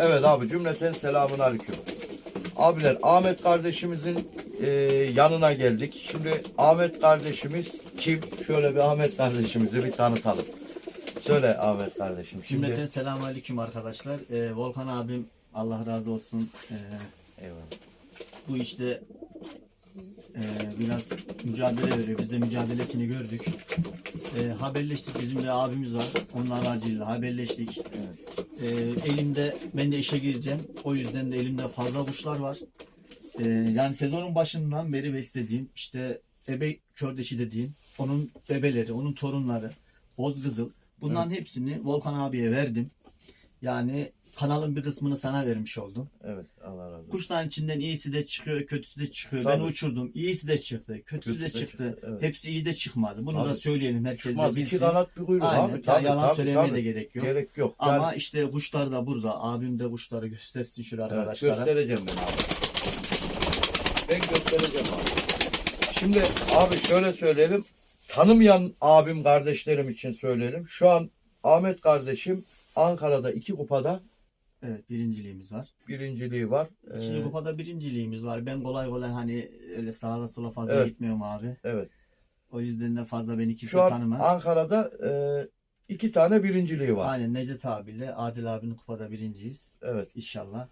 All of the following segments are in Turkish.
Evet abi cümleten selamun aleyküm. Abiler Ahmet kardeşimizin e, yanına geldik. Şimdi Ahmet kardeşimiz kim? Şöyle bir Ahmet kardeşimizi bir tanıtalım. Söyle Ahmet kardeşim. Şimdi Cümleten selamun aleyküm arkadaşlar. Ee, Volkan abim Allah razı olsun. Ee, Eyvallah. bu işte e, biraz mücadele veriyor. Biz de mücadelesini gördük. Ee, haberleştik. Bizim de abimiz var. Onun aracıyla haberleştik. Ee, elimde ben de işe gireceğim. O yüzden de elimde fazla kuşlar var. Ee, yani sezonun başından beri beslediğim işte ebe kördeşi dediğim onun bebeleri, onun torunları, bozgızıl bunların hepsini Volkan abiye verdim. Yani kanalın bir kısmını sana vermiş oldum. Evet Allah razı olsun. Kuşların içinden iyisi de çıkıyor, kötüsü de çıkıyor. Tabii. Ben uçurdum. İyisi de çıktı, kötüsü Kötüsü de de çıktı. çıktı, evet. Hepsi iyi de çıkmadı. Bunu da Tabii. söyleyelim herkes de Çıkmaz bilsin. iki kanat bir kuyruk Aynen. abi. Ya Tabii, yalan tabii, söylemeye tabii. de gerek yok. Gerek yok. Ama Yani- işte kuşlar da burada. Abim de kuşları göstersin şöyle Evet, arkadaşlara. göstereceğim ben abi. Ben göstereceğim abi. Şimdi abi şöyle söyleyelim. Tanımayan abim kardeşlerim için söyleyelim. Şu an Ahmet kardeşim Ankara'da iki kupada Evet birinciliğimiz var. birinciliği var. İkinci Ee, kupada birinciliğimiz var. Ben kolay kolay hani öyle sağa sola fazla Evet. gitmiyorum abi. evet. O yüzden de fazla beni kimse Şu an tanımaz. Ankara'da e, iki tane birinciliği var. Aynen Necdet abiyle Adil abinin kupada birinciyiz. Evet İnşallah.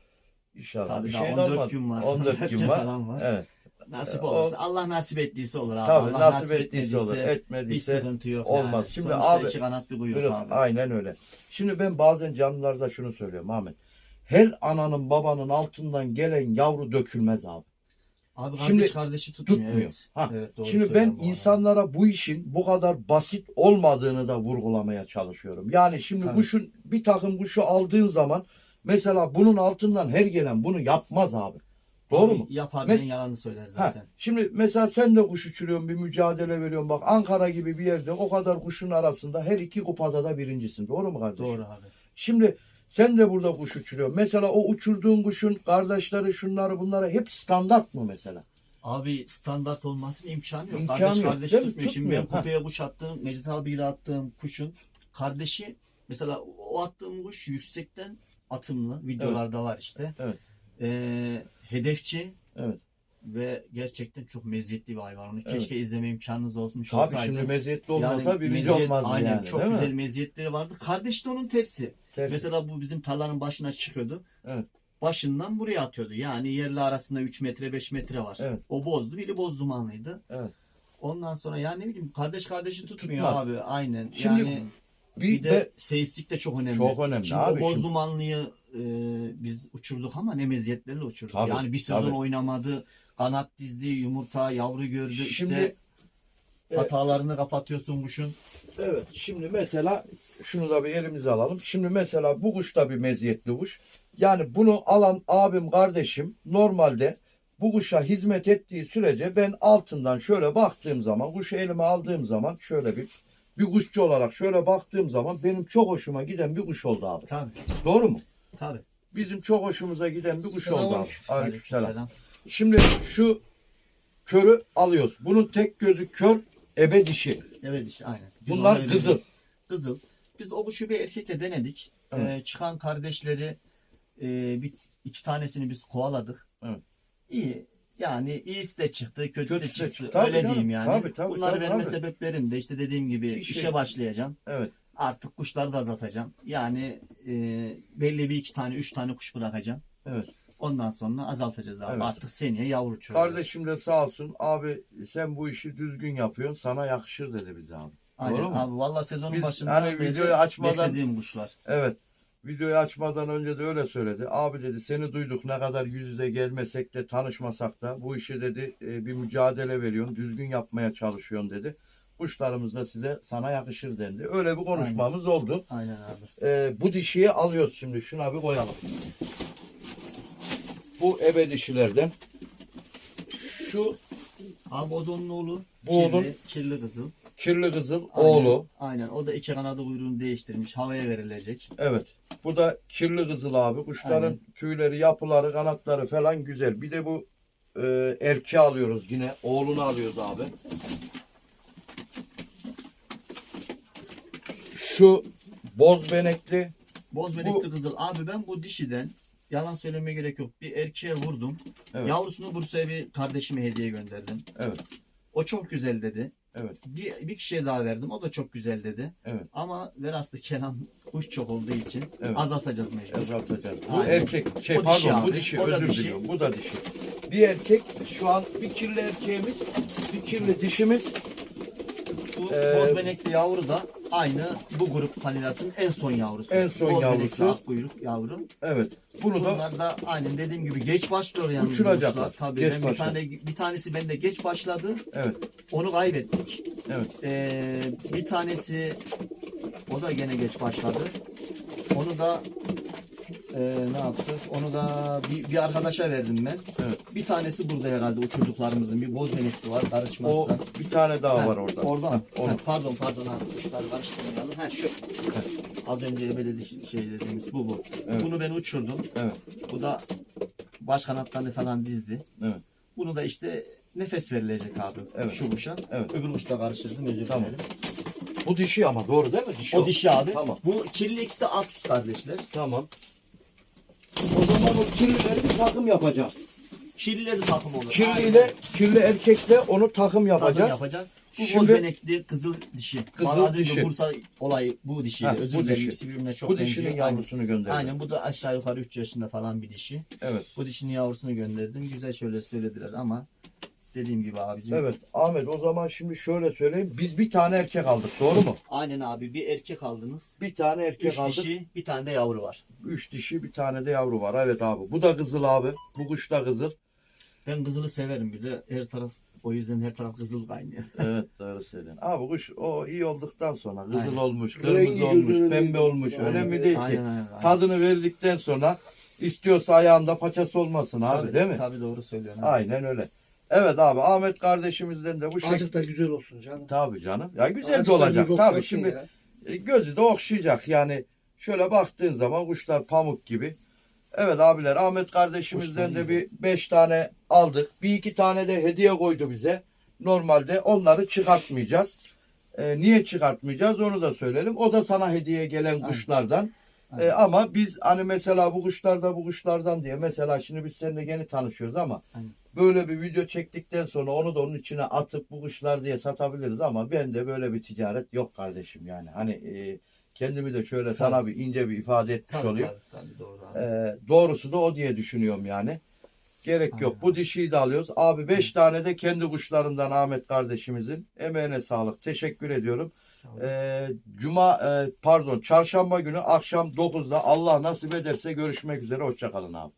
inşallah. Tabii bir daha şey 14 kalmadı. gün var. 14 gün var. falan var. Evet. Nasip Ee, olursa. o- Allah nasip ettiyse olur abi. Tabii Allah nasip ettiyse olur. Etmediyse sıkıntı yok olmaz. yani. Şimdi Sonuçta abi- iki kanat bir kuyruk Buyurun, abi. Aynen öyle. Şimdi ben bazen canlılarda şunu söylüyorum Ahmet. Her ananın babanın altından gelen yavru dökülmez abi. Abi kardeş Şimdi kardeşi tutmuyor. Tutmuyor. Evet. Ha, Evet, Şimdi ben bu insanlara bu işin bu kadar basit olmadığını da vurgulamaya çalışıyorum. Yani şimdi Tabii. kuşun bir takım kuşu aldığın zaman mesela bunun altından her gelen bunu yapmaz abi. Doğru mu? Yap abinin Mes- yalanı söyler Ha, zaten. şimdi mesela sen de kuş uçuruyorsun bir mücadele veriyorsun bak Ankara gibi bir yerde o kadar kuşun arasında her iki kupada da birincisin. Doğru mu kardeşim? Doğru abi. Şimdi sen de burada kuş uçuruyorsun. Mesela o uçurduğun kuşun kardeşleri şunları bunları hep standart mı mesela? Abi standart olmasının imkanı yok. İmkanı kardeş yok, kardeş değil mi? tutmuyor. Şimdi ben Tutmuyor, ha. kupaya kuş attığım, Necdet abiyle attığım kuşun kardeşi mesela o attığım kuş yüksekten atımlı. Videolarda var işte. Evet. Ee, hedefçi Evet. ve gerçekten çok meziyetli bir hayvan. Onu Evet. keşke izleme imkanınız olmuş Tabii olsaydı. şimdi meziyetli olmasa birinci meziyet- olmazdı aynen, yani. çok değil güzel mi? meziyetleri vardı. Kardeş de onun tersi. Tersi. Mesela bu bizim tarlanın başına çıkıyordu. Evet. Başından buraya atıyordu. Yani yerle arasında 3 metre 5 metre var. Evet. O bozdu. Biri boz dumanlıydı. Evet. Ondan sonra yani ne bileyim kardeş kardeşi tutmuyor Tutmaz. abi. Aynen. Şimdi yani bir, bir de de seyislik de çok önemli. Çok önemli Şimdi abi o boz şimdi. dumanlıyı e, biz uçurduk ama ne meziyetlerle uçurduk. Tabii, yani bir sezon tabii. oynamadı. Kanat dizdi, yumurta, yavru gördü. Şimdi- işte Evet. hatalarını kapatıyorsun kuşun. evet şimdi mesela şunu da bir elimize alalım. Şimdi mesela bu kuş da bir meziyetli kuş. Yani bunu alan abim kardeşim normalde bu kuşa hizmet ettiği sürece ben altından şöyle baktığım zaman kuşu elime aldığım zaman şöyle bir bir kuşçu olarak şöyle baktığım zaman benim çok hoşuma giden bir kuş oldu abi. Tabii. Doğru mu? Tabii. Bizim çok hoşumuza giden bir kuş oldu abi. Aleykümselam. Aleykümselam. Şimdi şu körü alıyoruz. Bunun tek gözü kör, ebe dişi. Evet işte aynen. Biz Bunlar ona öyle kızıl. Kızıl. Biz o kuşu bir erkekle denedik. Evet. Ee, çıkan kardeşleri e, bir iki tanesini biz kovaladık. Evet. İyi. Yani iyisi de çıktı, kötüsü, de Kötüsü de çıktı. çıktı. Tabii Öyle canım. diyeyim yani. Tabii, tabii, Bunları tabii, verme tabii. sebeplerim de işte dediğim gibi Bir şey- işe başlayacağım. Evet. Artık kuşları da azaltacağım. Yani e, belli bir iki tane, üç tane kuş bırakacağım. Evet. Ondan sonra azaltacağız abi. Evet. Artık seneye yavru uçuruyoruz. Kardeşim de sağ olsun. Abi sen bu işi düzgün yapıyorsun. Sana yakışır dedi bize abi. Aynen Doğru mu? abi. Valla sezonun Biz başından hani videoyu açmadan- beslediğim kuşlar. Evet. Videoyu açmadan önce de öyle söyledi. Abi dedi seni duyduk ne kadar yüz yüze gelmesek de tanışmasak da bu işi dedi e, bir mücadele veriyorsun. Düzgün yapmaya çalışıyorsun dedi. Kuşlarımız da size sana yakışır dendi. Öyle bir konuşmamız oldu. Aynen abi. E, bu dişiyi alıyoruz şimdi. Şuna bir koyalım. Bu ebe dişilerden. Şu Abi oğlu. Bu kirli, oğlun- kirli kızıl. kirli kızıl Aynen, oğlu. Aynen. O da iki kanadı kuyruğunu değiştirmiş. Havaya verilecek. Evet. Bu da kirli kızıl abi. Kuşların Aynen. tüyleri, yapıları, kanatları falan güzel. Bir de bu e, erkeği alıyoruz yine. Oğlunu alıyoruz abi. Şu boz benekli. Boz Bu- benekli kızıl. Abi ben bu dişiden yalan söylemeye gerek yok. Bir erkeğe vurdum. Evet. Yavrusunu Bursa'ya bir kardeşime hediye gönderdim. Evet. O çok güzel dedi. Evet. Bir, bir kişiye daha verdim. O da çok güzel dedi. Evet. Ama velhasıl kelam kuş çok olduğu için Evet. azaltacağız mecbur. Azaltacağız. Bu Aynen. erkek şey O dişi pardon bu abi, dişi o özür dişi. diliyorum. Bu da dişi. Bir erkek şu an bir kirli erkeğimiz, bir kirli dişimiz. Bu Ee, boz benekli yavru da aynı bu grup fanilasının en son yavrusu. En son boz yavrusu. benekli akkuyruk yavru. Evet. Bunu da Bunlar da aynen dediğim gibi geç başlıyor yani. Uçuracaklar. bu kuşlar. Tabii Geç ben bir başlar. tane bir tanesi bende geç başladı. evet. Onu kaybettik. Evet. Ee, bir tanesi o da gene geç başladı. Onu da e, ne yaptık? Onu da bir, bir arkadaşa verdim ben. Evet. Bir tanesi burada herhalde uçurduklarımızın bir boz benekli var O karışmazsa. bir tane daha Ha, var orada. Orada mı? Ha, pardon pardon abi kuşları karıştırmayalım. Ha şu. Az önce ebede diş- şey dediğimiz bu bu. Evet. Bunu ben uçurdum. Evet. Bu da baş kanatlarını falan dizdi. Evet. Bunu da işte nefes verilecek abi. Evet. Şu kuşa. Evet. Öbür kuşla karıştırdım özür Tamam. dilerim. Bu dişi ama doğru değil mi? Dişi O dişi abi. Tamam. Bu kirli ikisi de alt üst kardeşler. Tamam. O kirlileri bir takım yapacağız. Kirliyle de takım olur. Kirliyle, kirli erkekle onu takım Takım yapacağız. Bu Şimdi- boz benekli kızıl dişi. Kızıl önce dişi. Bursa olayı bu dişiydi. Ha, özür dilerim. dişi. İkisi birbirine çok Bu benziyor. dişinin Aynen. yavrusunu gönderdim. Aynen bu da aşağı yukarı 3 yaşında falan bir dişi. Evet. Bu dişinin yavrusunu gönderdim. Güzel şöyle söylediler ama dediğim gibi abicim. Evet Ahmet o zaman şimdi şöyle söyleyeyim. Biz bir tane erkek aldık doğru mu? Aynen abi bir erkek aldınız. Bir tane erkek Üç aldık. dişi bir tane de yavru var. Üç dişi bir tane de yavru var. Evet abi. Bu da kızıl abi. Bu kuş da kızıl. Ben kızılı severim bir de her taraf o yüzden her taraf kızıl kaynıyor. Evet doğru söylüyorsun. Abi kuş o iyi olduktan sonra kızıl Aynen. olmuş, kırmızı Rengi olmuş, pembe olmuş. Aynen. Önemli değil ki. Aynen aynen. aynen. Tadını verdikten sonra istiyorsa ayağında paçası olmasın abi Tabii, değil mi? Tabii doğru söylüyorsun. abi. Aynen öyle. Evet abi Ahmet kardeşimizden de bu şekilde. Azıcık da güzel olsun canım. Tabii canım. Ya güzel de da olacak. göz Tabii şimdi ya. E, gözü de okşayacak yani şöyle baktığın zaman kuşlar pamuk gibi. Evet abiler Ahmet kardeşimizden de bir beş tane aldık. Bir iki tane de hediye koydu bize. Normalde onları çıkartmayacağız. E, niye çıkartmayacağız onu da söyleyelim. O da sana hediye gelen kuşlardan. E, Aynen. ama biz hani mesela bu kuşlar da bu kuşlardan diye mesela şimdi biz seninle yeni tanışıyoruz ama Aynen. böyle bir video çektikten sonra onu da onun içine atıp bu kuşlar diye satabiliriz ama ben de böyle bir ticaret yok kardeşim yani. Hani e, kendimi de şöyle sana bir ince bir ifade etmiş Tabii, olayım. tabii, tabii doğru. E, doğrusu da o diye düşünüyorum yani. Gerek yok. Aynen. Bu dişiyi de alıyoruz. Abi 5 tane de kendi kuşlarından Ahmet kardeşimizin. Emeğine sağlık. Teşekkür ediyorum. E, Cuma e, pardon çarşamba günü akşam 9'da Allah nasip ederse görüşmek üzere. Hoşçakalın abi.